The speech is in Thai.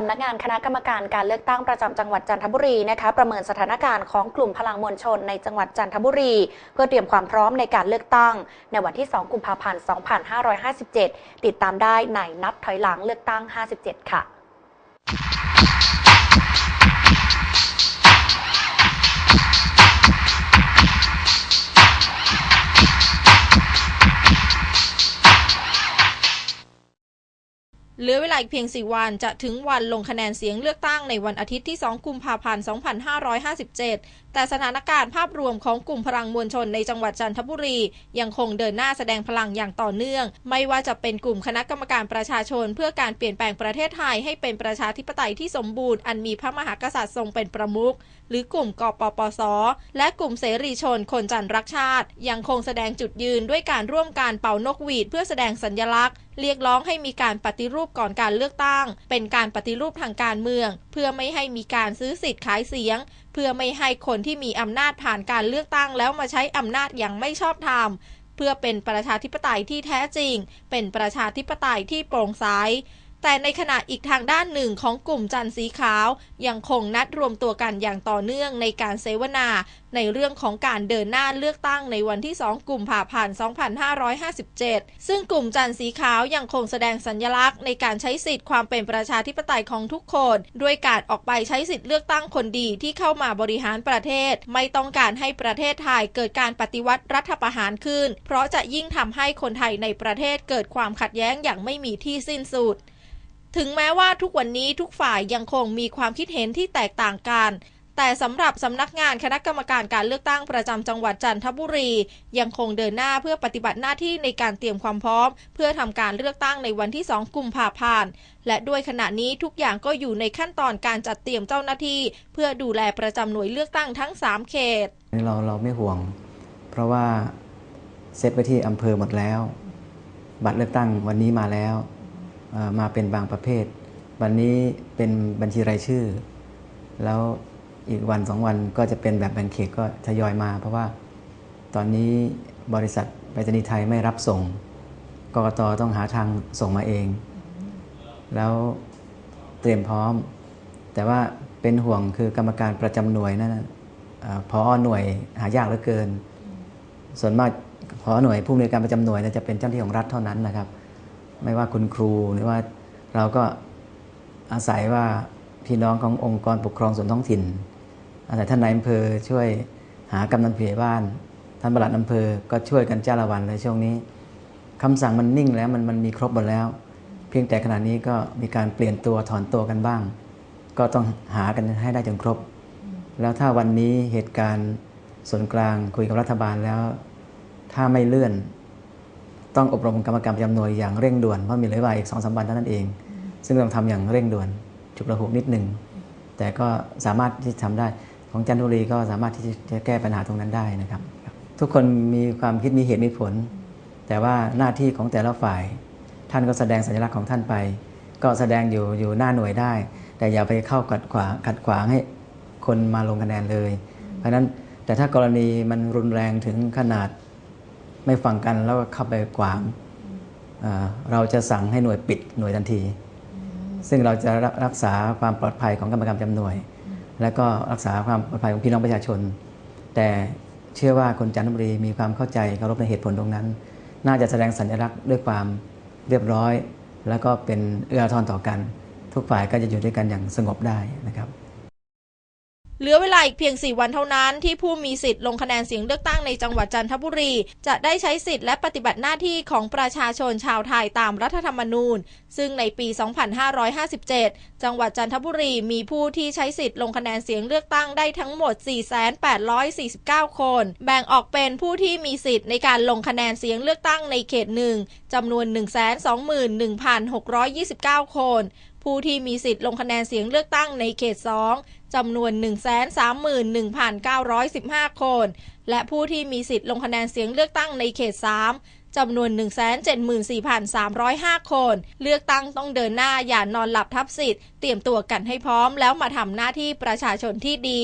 สำนักงานคณะกรรมการการเลือกตั้งประจำจังหวัดจันทบุรีนะคะประเมินสถานการณ์ของกลุ่มพลังมวลชนในจังหวัดจันทบุรี เพื่อเตรียมความพร้อมในการเลือกตั้ง ในวันที่ 2 กุมภาพันธ์ 2557 ติดตามได้ในนับถอยหลังเลือกตั้ง 57 ค่ะ เหลือเวลาอีกเพียง 4 วันจะถึงวันลงคะแนนเสียงเลือกตั้งในวันอาทิตย์ที่ 2 กุมภาพันธ์ 2557 แต่สถานการณ์ภาพรวมของกลุ่มพลังมวลชนในจังหวัดจันทบุรี ยังคงเดินหน้าแสดงพลังอย่างต่อเนื่อง ไม่ว่าจะเป็นกลุ่มคณะกรรมการประชาชน เพื่อการเปลี่ยนแปลงประเทศไทยให้เป็นประชาธิปไตยที่สมบูรณ์อันมีพระมหากษัตริย์ทรงเป็นประมุขหรือกลุ่มกปปส และกลุ่มเสรีชนคนจันทร์รักชาติ ยังคงแสดงจุดยืนด้วยการร่วมการเป่านกหวีดเพื่อแสดงสัญลักษณ์เรียกร้องให้มีการปฏิรูปก่อนการเลือกตั้ง เป็นการปฏิรูปทางการเมือง เพื่อไม่ให้มีการซื้อสิทธิ์ขายเสียง พื่อไม่ให้คนที่มีอำนาจผ่านการเลือกตั้งแล้วมาใช้อำนาจอย่างไม่ชอบธรรม เพื่อเป็นประชาธิปไตยที่แท้จริง เป็นประชาธิปไตยที่โปร่งใส แต่ในขณะอีกทางด้านหนึ่งของกลุ่มจันทร์สีขาว ยังคงนัดรวมตัวกันอย่างต่อเนื่องในการเสวนา ในเรื่องของการเดินหน้าเลือกตั้งในวันที่ 2 กลุ่มภาพัน2557 ซึ่งกลุ่มจันทร์สีขาวยังคงแสดงสัญลักษณ์ในการใช้สิทธิ์ความเป็นประชาธิปไตยของทุกคน ด้วยการออกไปใช้สิทธิ์เลือกตั้งคนดีที่เข้ามาบริหารประเทศ ไม่ต้องการให้ประเทศไทยเกิดการปฏิวัติรัฐประหารขึ้น เพราะจะยิ่งทำให้คนไทยในประเทศเกิดความขัดแย้งอย่างไม่มีที่สิ้นสุด ถึงแม้ว่าทุกวันนี้ทุกฝ่ายยังคงมีความคิดเห็นที่แตกต่างกัน แต่สำหรับสำนักงานคณะกรรมการการเลือกตั้งประจำจังหวัดจันทบุรี ยังคงเดินหน้าเพื่อปฏิบัติหน้าที่ในการเตรียมความพร้อม เพื่อทำการเลือกตั้งในวันที่ 2 กุมภาพันธ์และด้วยขณะนี้ทุกอย่างก็อยู่ในขั้นตอนการจัดเตรียมเจ้าหน้าที่ เพื่อดูแลประจำหน่วยเลือกตั้งทั้ง 3 เขตเราเราไม่ห่วง เพราะว่าเซตไปที่อำเภอหมดแล้ว บัตรเลือกตั้งวันนี้มาแล้ว มาเป็นบางประเภท วันนี้เป็นบัญชีรายชื่อ แล้วอีกวันสองวันก็จะเป็นแบบแบ่งเขตก็ทยอยมา เพราะว่าตอนนี้บริษัทไปรษณีย์ไทยไม่รับส่งกกตต้องหาทางส่งมาเอง แล้วเตรียมพร้อม แต่ว่าเป็นห่วงคือกรรมการประจำหน่วยนั่นพอหน่วยหายากเหลือเกิน ส่วนมากพอหน่วยผู้อำนวยการประจำหน่วยเนี่ยจะเป็นเจ้าหน้าที่ของรัฐเท่านั้นนะครับ ไม่ว่าคุณครูหรือว่าเราก็อาศัยว่าพี่น้องขององค์กรปกครองส่วนท้องถิ่น อาศัยท่านนายอำเภอช่วยหากำนันผู้ใหญ่บ้าน ท่านปลัดอำเภอก็ช่วยกันจ้าละวันเลยช่วงนี้คำสั่งมันนิ่งแล้วมันมันมีครบหมดแล้ว เพียงแต่ขณะนี้ก็มีการเปลี่ยนตัวถอนตัวกันบ้าง ก็ต้องหากันให้ได้จนครบ แล้วถ้าวันนี้เหตุการณ์ส่วนกลางคุยกับรัฐบาลแล้ว ถ้าไม่เลื่อน ต้องอบรมกรรมการประจำหน่วยอย่างเร่งด่วนเพราะมีเหลือเวลาอีกสองสามวันเท่านั้นเอง ซึ่งต้องทำอย่างเร่งด่วนฉุกระหุกนิดหนึ่งแต่ก็สามารถที่จะทำได้ของจันทบุรีก็สามารถที่จะแก้ปัญหาตรงนั้นได้นะครับ ทุกคนมีความคิดมีเหตุมีผล แต่ว่าหน้าที่ของแต่ละฝ่าย ท่านก็แสดงสัญลักษณ์ของท่านไป ก็แสดงอยู่อยู่หน้าหน่วยได้ แต่อย่าไปเข้าขัดขวางขัดขวางให้คนมาลงคะแนนเลย เพราะฉะนั้นแต่ถ้ากรณีมันรุนแรงถึงขนาด ไม่ฟังกันแล้วก็เข้าไปขวางเราจะสั่งให้หน่วยปิดหน่วยทันที ซึ่งเราจะรักษาความปลอดภัยของกรรมการจำหน่วย และก็รักษาความปลอดภัยของพี่น้องประชาชน แต่เชื่อว่าคนจันทบุรีมีความเข้าใจเคารพในเหตุผลตรงนั้น น่าจะแสดงสัญลักษณ์ด้วยความเรียบร้อย แล้วก็เป็นเอื้อทอนต่อกัน ทุกฝ่ายก็จะอยู่ด้วยกันอย่างสงบได้นะครับ เหลือเวลาอีกเพียง 4 วันเท่านั้น ที่ผู้มีสิทธิ์ลงคะแนนเสียงเลือกตั้งในจังหวัดจันทบุรี จะได้ใช้สิทธิ์และปฏิบัติหน้าที่ของประชาชนชาวไทยตามรัฐธรรมนูญ ซึ่งในปี 2557 จังหวัดจันทบุรีมีผู้ที่ใช้สิทธิ์ลงคะแนนเสียงเลือกตั้งได้ทั้งหมด 4,849 คน แบ่งออกเป็นผู้ที่มีสิทธิ์ในการลงคะแนนเสียงเลือกตั้งในเขตหนึ่งจำนวน 121,629 คน ผู้ที่มีสิทธิ์ลงคะแนนเสียงเลือกตั้งในเขต 2 จำนวน 131,915 คน และผู้ที่มีสิทธิ์ลงคะแนนเสียงเลือกตั้งในเขต 3จำนวน 174,305 คน เลือกตั้งต้องเดินหน้าอย่านอนหลับทับสิทธิ์ เตรียมตัวกันให้พร้อมแล้วมาทำหน้าที่ประชาชนที่ดี